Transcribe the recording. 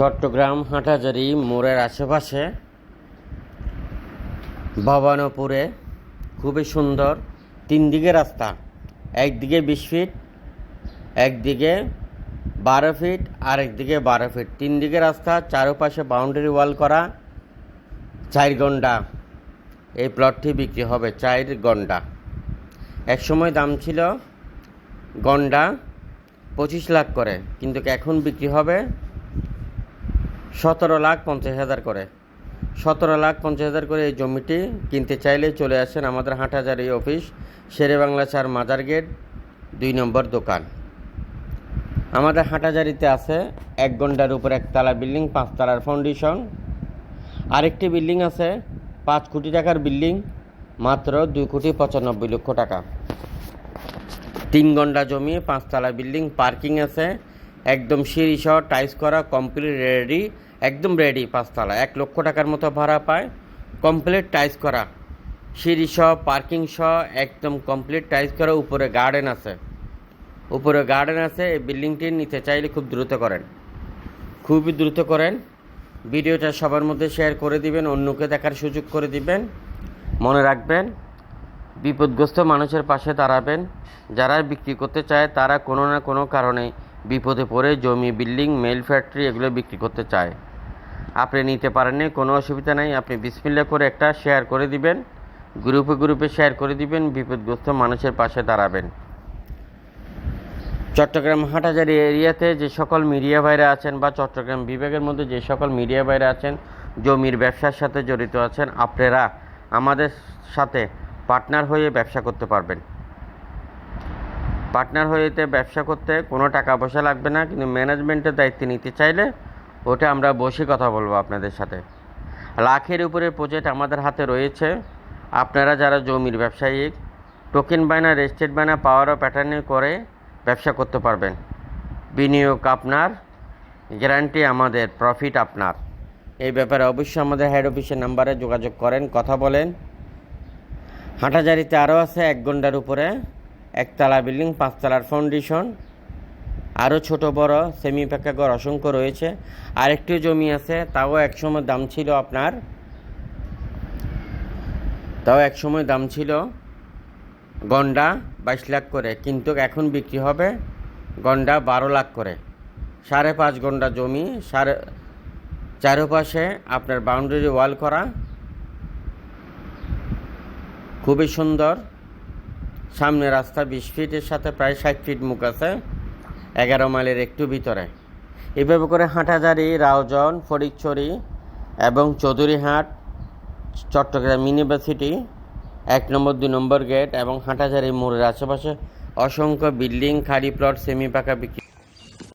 চট্টগ্রাম হাটাজারি মোড়ের আশেপাশে ভবানপুরে খুবই সুন্দর তিন দিকে রাস্তা। একদিকে বিশ ফিট, একদিকে বারো ফিট আর একদিকে বারো ফিট। তিন দিকে রাস্তা, চারপাশে বাউন্ডারি ওয়াল করা, চার গন্ডা এই প্লটটি বিক্রি হবে চার গন্ডা এক সময় দাম ছিল গন্ডা পঁচিশ লাখ করে, কিন্তু এখন বিক্রি হবে সতেরো লাখ পঞ্চাশ হাজার করে। সতেরো লাখ পঞ্চাশ হাজার করে এই জমিটি কিনতে চাইলে চলে আসেন আমাদের হাটহাজারি অফিস, শেরে বাংলা চার মাজার গেট, দুই নম্বর দোকান। আমাদের হাটাজারিতে আছে এক ঘণ্টার উপর একতলা বিল্ডিং পাঁচতলার ফাউন্ডেশন আরেকটি বিল্ডিং আছে, পাঁচ কোটি টাকার বিল্ডিং, মাত্র দুই কোটি পঁচানব্বই লক্ষ টাকা। তিন ঘণ্টা জমি পাঁচতলা বিল্ডিং, পার্কিং আছে একদম সিঁড়ি সহ টাইস করা কমপ্লিট রেডি একদম রেডি পাঁচতলা। এক লক্ষ টাকার মতো ভাড়া পায়। কমপ্লিট টাইস করা। সিঁড়ি সহ পার্কিং সহ, একদম কমপ্লিট টাইস করা। উপরে গার্ডেন আছে। উপরে গার্ডেন আছে, এই বিল্ডিংটি নিতে চাইলে খুব দ্রুত করেন। খুবই দ্রুত করেন। ভিডিওটা সবার মধ্যে শেয়ার করে দিবেন, অন্যকে দেখার সুযোগ করে দিবেন। মনে রাখবেন, বিপদগ্রস্ত মানুষের পাশে দাঁড়াবেন। যারা বিক্রি করতে চায়, তারা কোনো না কোনো কারণে বিপদে পড়ে জমি, বিল্ডিং, মেল ফ্যাক্টরি এগুলো বিক্রি করতে চায়। আপনি নিতে পারেননি, কোনো অসুবিধা নাই। আপনি বিসমিল্লা করে একটা শেয়ার করে দিবেন গ্রুপে গ্রুপে শেয়ার করে দিবেন, বিপদগ্রস্ত মানুষের পাশে দাঁড়াবেন। চট্টগ্রাম হাটাজারি এরিয়াতে যে সকল মিডিয়া বাইরে আছেন বা চট্টগ্রাম বিভাগের মধ্যে যে সকল মিডিয়া বাইরে আছেন, জমির ব্যবসার সাথে জড়িত আছেন, আপনারা আমাদের সাথে পার্টনার হয়ে ব্যবসা করতে পারবেন। পার্টনার হয়েতে ব্যবসা করতে কোনো টাকা পয়সা লাগবে না, কিন্তু ম্যানেজমেন্টের দায়িত্ব নিতে চাইলে ওটা আমরা বসে কথা বলব আপনাদের সাথে। লাখের উপরে প্রজেক্ট আমাদের হাতে রয়েছে। আপনারা যারা জমির ব্যবসায়ী টোকেন বায়না রেজিস্ট্রেড বায়না পাওয়ার প্যাটার্নে করে ব্যবসা করতে পারবেন। বিনিয়োগ আপনার গ্যারান্টি আমাদের প্রফিট আপনার। এই ব্যাপারে অবশ্যই আমাদের হেড অফিসের নাম্বারে যোগাযোগ করেন, কথা বলেন। হাঁটাজারিতে আরও আছে এক ঘণ্টার উপরে। একতলা বিল্ডিং, পাঁচতলার ফাউন্ডেশন আরও ছোট বড় সেমি পাকা ঘর অসংখ্য রয়েছে। আরেকটি জমি আছে, তাও একসময় দাম ছিল আপনার, তাও একসময় দাম ছিল গন্ডা বাইশ লাখ করে, কিন্তু এখন বিক্রি হবে গন্ডা বারো লাখ করে। সাড়ে পাঁচ গন্ডা জমি, সাড়ে চারপাশে আপনার বাউন্ডারি ওয়াল করা। খুবই সুন্দর। সামনে রাস্তা বিশ ফিটের সাথে প্রায় ষাট ফিট মুখ আছে, এগারো মাইলের একটু ভিতরে। এভাবে করে হাঁটাজারি রাউজন ফরিকছড়ি এবং চৌধুরীহাট, চট্টগ্রাম ইউনিভার্সিটি, এক নম্বর দুই নম্বর গেট এবং হাঁটাজারি মোড়ের আশেপাশে অসংখ্য বিল্ডিং, খাড়ি প্লট, সেমি পাকা বিক্রি